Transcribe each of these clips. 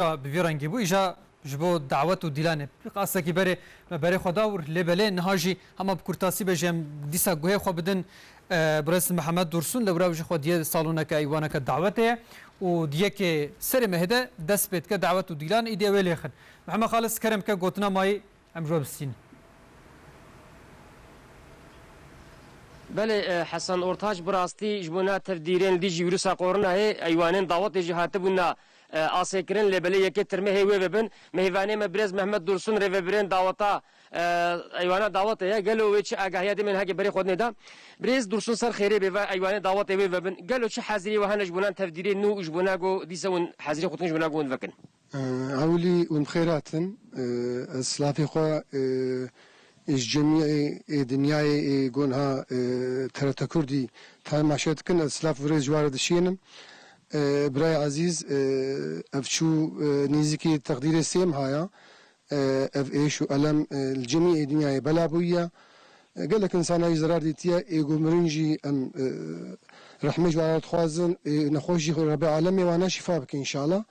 بوی رنگی بو ایجا جبو دعوت و دیلانه قاسه کی بره بره خدا ور لبله نهاجی اما بکورتاسی بجم دیسا گوه خو بدن برس محمد درسون لورا وجه خو دیه سالونه که ایوانه که دعوته و دیه که سر مهده دست بید که دعوت و دیلان ایده ویلی خن. محمد خالص کرم که گوتنا مای امرو بسین بله حسن اورتاج براستی جبونا تفدیرین دی ویروسا کورونا هی ایوانین دعوت جی هاتبونا آسیکرین لبلی یکی ترمه هی وبن مهوانی مبرز محمد درسون ریوبرین دعوتا ایوانا دعوت یا گلو وچ آگاهی من هاگی بری خود ندا برز درسون سر خیری به ایوان دعوت هی وبن گلو چه حاضری و هنج بونا تفدیرین نو جبونا گو دیسون حاضری خودن جبونا گو وکن عولي ومخيراتن السلافي خو ايش جميع دنياي قونها ترى كردي تاي ماشيت كن السلاف فريز جوار دشينم براي عزيز افشو نيزكي تقدير السيم هايا اف ايش الم الجميع دنياي بلابويا قال لك انسان اي زرار ديتيا ايغو مرنجي ام رحمه جوار خوازن نخوشي ربي عالمي وانا شفاء بك ان شاء الله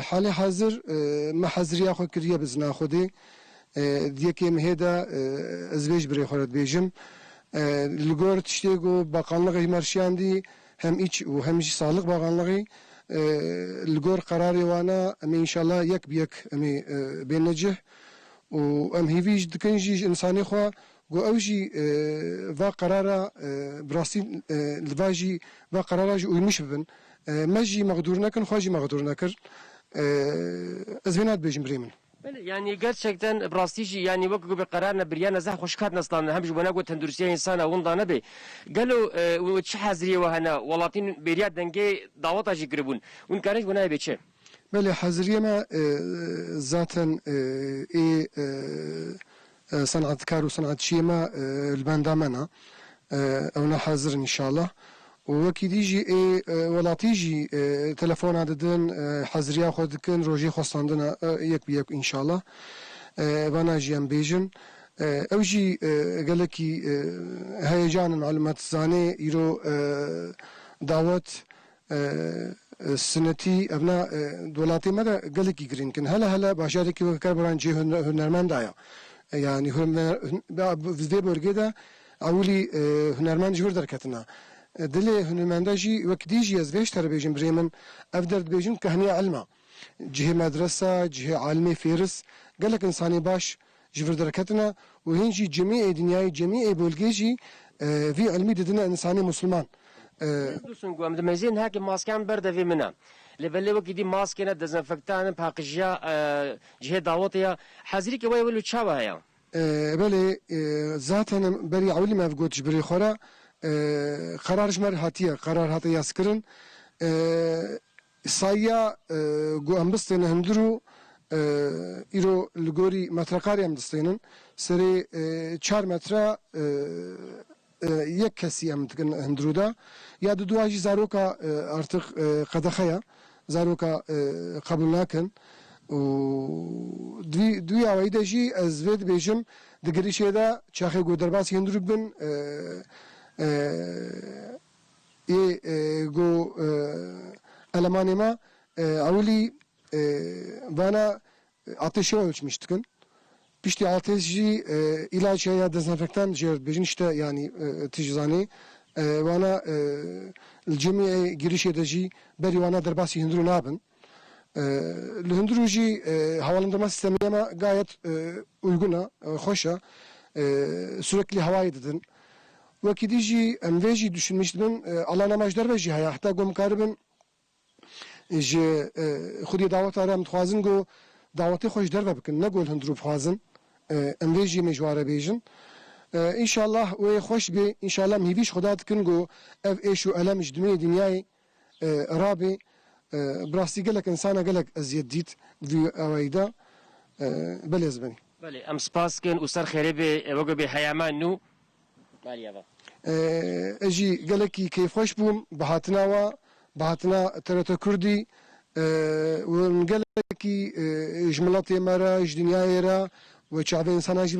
حالي حاضر ما حزريا خو كريا بزنا خودي دیکی مهدا از بیش بری خورد بیجم لگور تشتیگو باقانلغی مرشیاندی هم ایچ و همیش سالق باقانلغی لگور قراری وانا امی انشالله یک بیک امی بین نجح و ام هیویج دکنجیج انسانی خوا گو اوجی و قرارا براستی لواجی و قرارا جو uymuş ببن مجی مقدور نکن خواجی مقدور نکر از بینات بیجم بریمن بله yani gerçekten brastici yani vak gibi kararına bir yana zah hoşkat naslan hem jubana go tendursiya insana onda ne be galo u çi hazriye ve hana walatin beriya denge davat ajı gribun un karış buna beçe بله حزریه ما ذاتا ای صنعتكار وصنعتشي ما الباندامنا اونا حاضر ان شاء الله وكي ديجي اي ولاتيجي تلفون عددن حزريا خودكن روجي خواستاندنا يك بيك ان شاء الله وانا جيان بيجن اوجي قالكي هيجان معلومات الزاني يرو دعوت سنتي ابنا دولاتي مدى قالكي جرين كن هلا هلا باشاركي وكر بران جي هنرمند دايا يعني dilê hunermenda jî wek dîjî ez vê ji te re bêjim birê min ev derdibêjin ke heniye elma cihê medresa cihê alimê fêris gelek insanî baş ji vir derketina û hên jî cemîê dinyayê cemîê bölgê jî vî elmî didine insanî musulman گوم di mezên hekê maskan berdevê min e li velê wekî dî maskêne dezenfektanin paqijiya cihê dawetê ya hezîrîkê wê wilo çawa heye belê zaten berî ewlî mev got ji birê xwe re ما فقوت جبري خورا قرار جمر هاتيه قرار هاتي يسكرن سايا جو امبستين هندرو ایرو لگوری مترقاری هم دستینن سری چهار متر یک کسی هم تکن هندرو دا یا دو دواجی زاروکا ارتق قدخیا زاروکا قبول نکن و دوی دوی اوای دجی از ود بیجم دگری شیدا چاخه گو درباس هندرو بن ee, e, e, ये गो e, Almanya'ma avli bana ateşi ölçmüştükün. Pişti ateşi ilaç ya dezenfektan ciğer birin işte yani tecizani bana cemiye giriş edici beri bana derbasi hindru ne yapın? Hindru ji havalandırma sistemi gayet uyguna, hoşa sürekli havayı dedin. Vekidi jî em vê jî düşünmüştüm. Allah namajlar ve jî haya. Hatta gomkaribin ji xudî daweta re em dixwazin got dawetê xwe ne gol hundirû bixwazin em vê jî mêjware bêjin înşallah wê xweş bê înşallah em hîvî xuda dikin got ev êş û elem ji dimê dinyayê rabê bi rastî gelek insana gelek eziyet dît vî ewayî de belê zibenî Bale em spaskin û ser xêrê bê ew bê heyaman nû Maliye va ez jî gelekî kêfxweş bûm bi hatina we bi hatina TRT Kurdî û gelekî ji miletê me re ji dinyayê re ve çavê insana jî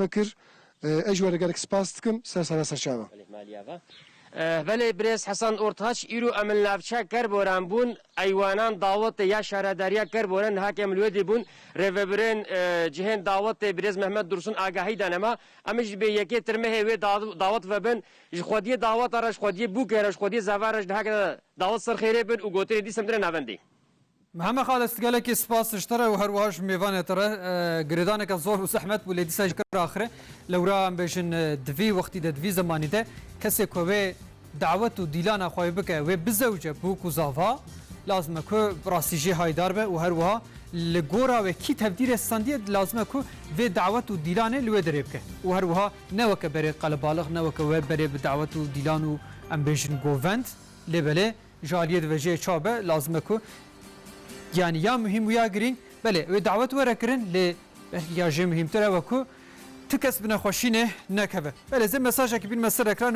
vekir ez ji we re gelek spas dikim ser sera serçava Bale Maliye va بله برز حسن اورتاچ ایرو امن لافچا کر بوران بون ایوانان دعوت یا شهرداریا کر بوران حاکم لودی بون ریوبرن جهن دعوت برز محمد درسون آگاهی دانما امش به یکی ترمه هوی دعوت و بن خودی دعوت راش خودی بو کرش خودی زوارش ده دعوت سر خیره بن و گوتری دی سمدر نوندی محمد خالد استقالك سپاس اشترى وهر وهاش ميفان ترى جريدانك زور وزحمت ولدي ساج كر اخره لو را بيشن دفي وقت ده دفي زماني ده كسي كوي دعوت وديلانا خوي بك و بزوجه بوك وزافا لازم كو براسيجي هايدار به وهر وها لگورا و کی تبدیل استاندی لازم کو و دعوت و دیلان لو دربکه و هر وها نوک بری قلب بالغ نوک و بری دعوت و دیلان و ام بیشن گووند لبله جالیت و جه چابه لازم کو yani ya mühim ya giring bele ve davet were kirin le belki ya jê mühimtir ew ku. Ti kes bine xweşînê nekeve. Belê zê mesajekî bin me ser ekran